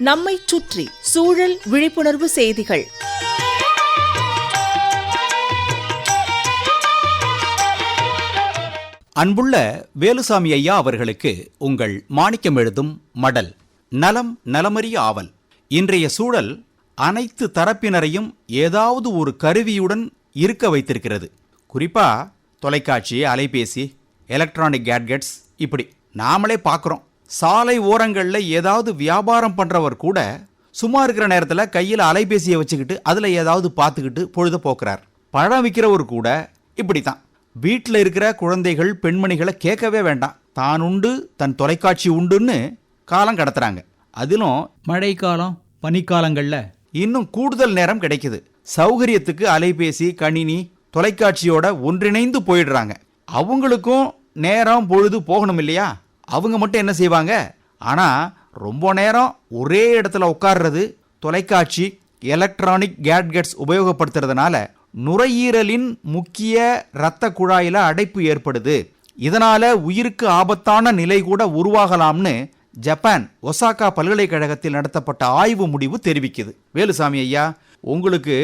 நம்மை சுற்றி சூழல் விழிப்புணர்வு செய்திகள். அன்புள்ள வேலுசாமி ஐயா அவர்களுக்கு உங்கள் மாணிக்கம் எழுதும் மடல் நலம் நலமறிய ஆவல். இன்றைய சூழல் அனைத்து தரப்பினரையும் ஏதாவது ஒரு கருவியுடன் இருக்க வைத்திருக்கிறது. குறிப்பா தொலைக்காட்சி அலைபேசி எலக்ட்ரானிக் கேட்கெட்ஸ் இப்படி நாமளே பார்க்குறோம். சாலை ஓரங்களில் ஏதாவது வியாபாரம் பண்றவர் கூட சும்மா இருக்கிற நேரத்தில் கையில் அலைபேசியை வச்சுக்கிட்டு அதில் ஏதாவது பார்த்துக்கிட்டு பொழுத போக்குறார். பழம் விற்கிறவர் கூட இப்படி தான் வீட்டில் இருக்கிற குழந்தைகள் பெண்மணிகளை கேட்கவே வேண்டாம். தான் உண்டு தன் தொலைக்காட்சி உண்டுன்னு காலம் கடத்துறாங்க. அதிலும் மழைக்காலம் பனிக்காலங்களில் இன்னும் கூடுதல் நேரம் கிடைக்குது. சௌகரியத்துக்கு அலைபேசி கணினி தொலைக்காட்சியோட ஒன்றிணைந்து போயிடுறாங்க. அவங்களுக்கும் நேரம் பொழுது போகணும் இல்லையா? அவங்க மட்டும் என்ன செய்வாங்க? ஆனால் ரொம்ப நேரம் ஒரே இடத்துல உட்கார்றது தொலைக்காட்சி எலக்ட்ரானிக் கேட்கெட்ஸ் உபயோகப்படுத்துறதுனால நுரையீரலின் முக்கிய இரத்த குழாயில் அடைப்பு ஏற்படுது. இதனால் உயிருக்கு ஆபத்தான நிலை கூட உருவாகலாம்னு ஜப்பான் ஒசாகா பல்கலைக்கழகத்தில் நடத்தப்பட்ட ஆய்வு முடிவு தெரிவிக்குது. வேலுசாமி ஐயா உங்களுக்கு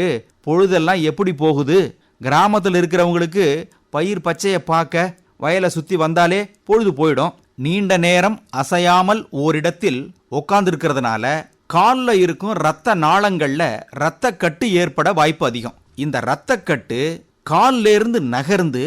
பொழுதெல்லாம் எப்படி போகுது? கிராமத்தில் இருக்கிறவங்களுக்கு பயிர் பச்சையை பார்க்க வயலை சுற்றி வந்தாலே பொழுது போயிடும். நீண்ட நேரம் அசையாமல் ஓரிடத்தில் உட்காந்துருக்கிறதுனால காலில் இருக்கும் இரத்த நாளங்களில் இரத்த கட்டு ஏற்பட வாய்ப்பு அதிகம். இந்த இரத்தக்கட்டு கால்லேருந்து நகர்ந்து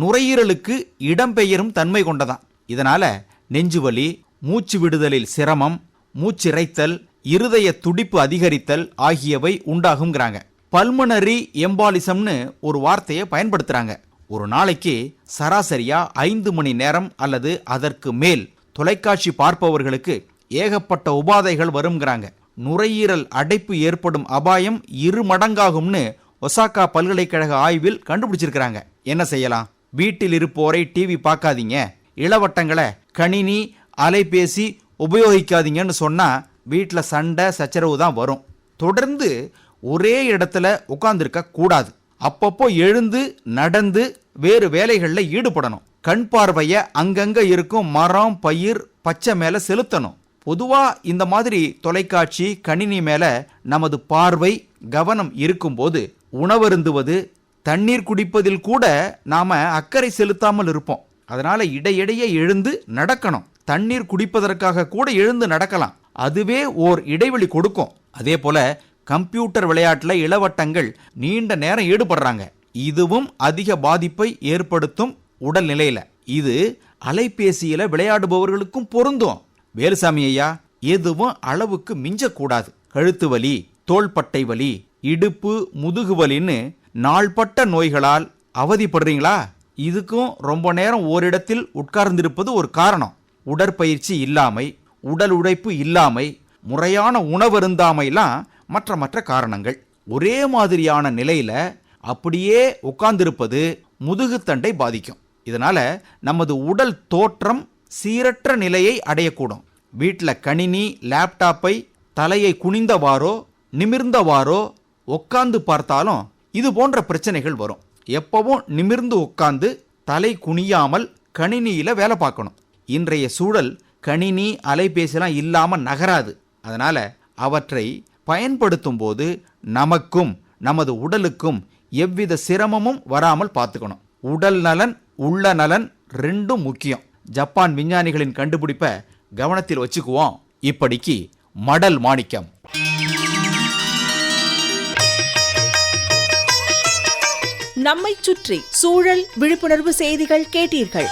நுரையீரலுக்கு இடம்பெயரும் தன்மை கொண்டதான். இதனால நெஞ்சுவலி மூச்சு விடுதலில் சிரமம் மூச்சிறைத்தல் இருதய துடிப்பு அதிகரித்தல் ஆகியவை உண்டாகுங்கிறாங்க பல்மனரி எம்பாலிசம்னு ஒரு வார்த்தையை பயன்படுத்துறாங்க. ஒரு நாளைக்கு சராசரியா ஐந்து மணி நேரம் அல்லது அதற்கு மேல் தொலைக்காட்சி பார்ப்பவர்களுக்கு ஏகப்பட்ட உபாதைகள் வருங்கிறாங்க நுரையீரல் அடைப்பு ஏற்படும் அபாயம் இரு மடங்காகும்னு ஒசாக்கா பல்கலைக்கழக ஆய்வில் கண்டுபிடிச்சிருக்கிறாங்க. என்ன செய்யலாம்? வீட்டில் இருப்போரை டிவி பார்க்காதீங்க. இளவட்டங்களை கணினி அலைபேசி உபயோகிக்காதீங்கன்னு சொன்னால் வீட்டில் சண்டை சச்சரவு தான் வரும். தொடர்ந்து ஒரே இடத்துல உட்காந்துருக்க கூடாது. அப்பப்போ எழுந்து நடந்து வேறு வேலைகளில் ஈடுபடணும். கண் பார்வையை அங்கங்கே இருக்கும் மரம் பயிர் பச்சை மேலே செலுத்தணும். பொதுவாக இந்த மாதிரி தொலைக்காட்சி கணினி மேலே நமது பார்வை கவனம் இருக்கும்போது உணவருந்துவது தண்ணீர் குடிப்பதில் கூட நாம் அக்கறை செலுத்தாமல் இருப்போம். அதனால் இடையிடையே எழுந்து நடக்கணும். தண்ணீர் குடிப்பதற்காக கூட எழுந்து நடக்கலாம். அதுவே ஓர் இடைவெளி கொடுக்கும். அதே போல கம்ப்யூட்டர் விளையாட்டில் இளவட்டங்கள் நீண்ட நேரம் ஈடுபடுறாங்க. இதுவும் அதிக பாதிப்பை ஏற்படுத்தும் உடல் நிலையில் இது அலைபேசியில் விளையாடுபவர்களுக்கும் பொருந்தும். வேலுசாமி ஐயா எதுவும் அளவுக்கு மிஞ்சக்கூடாது. கழுத்து வலி தோள்பட்டை வலி இடுப்பு முதுகு வலின்னு நாள்பட்ட நோய்களால் அவதிப்படுறீங்களா? இதுக்கும் ரொம்ப நேரம் ஓரிடத்தில் உட்கார்ந்திருப்பது ஒரு காரணம். உடற்பயிற்சி இல்லாமை உடல் உழைப்பு இல்லாமை முறையான உணவருந்தாமைலாம் மற்ற மற்ற காரணங்கள். ஒரே மாதிரியான நிலையில் அப்படியே உட்கார்ந்திருப்பது முதுகுத்தண்டை பாதிக்கும். இதனால் நமது உடல் தோற்றம் சீரற்ற நிலையை அடையக்கூடும். வீட்டில் கணினி லேப்டாப்பை தலையை குனிந்தவாறோ நிமிர்ந்தவாறோ உட்காந்து பார்த்தாலும் இது போன்ற பிரச்சனைகள் வரும். எப்பவும் நிமிர்ந்து உட்காந்து தலை குனியாமல் கணினியில் வேலை பார்க்கணும். இன்றைய சூழல் கணினி அலைபேசிலாம் இல்லாமல் நகராது. அதனால் அவற்றை பயன்படுத்தும் போது நமக்கும் நமது உடலுக்கும் எவ்வித சிரமமும் வராமல் பார்த்துக்கணும். உடல் நலன் உள்ள நலன் ரெண்டும் முக்கியம். ஜப்பான் விஞ்ஞானிகளின் கண்டுபிடிப்பை கவனத்தில் வச்சுக்குவோம். இப்படிக்கு மடல் மாணிக்கம். நம்மை சுற்றி சூழல் விழிப்புணர்வு செய்திகள் கேட்டீர்கள்.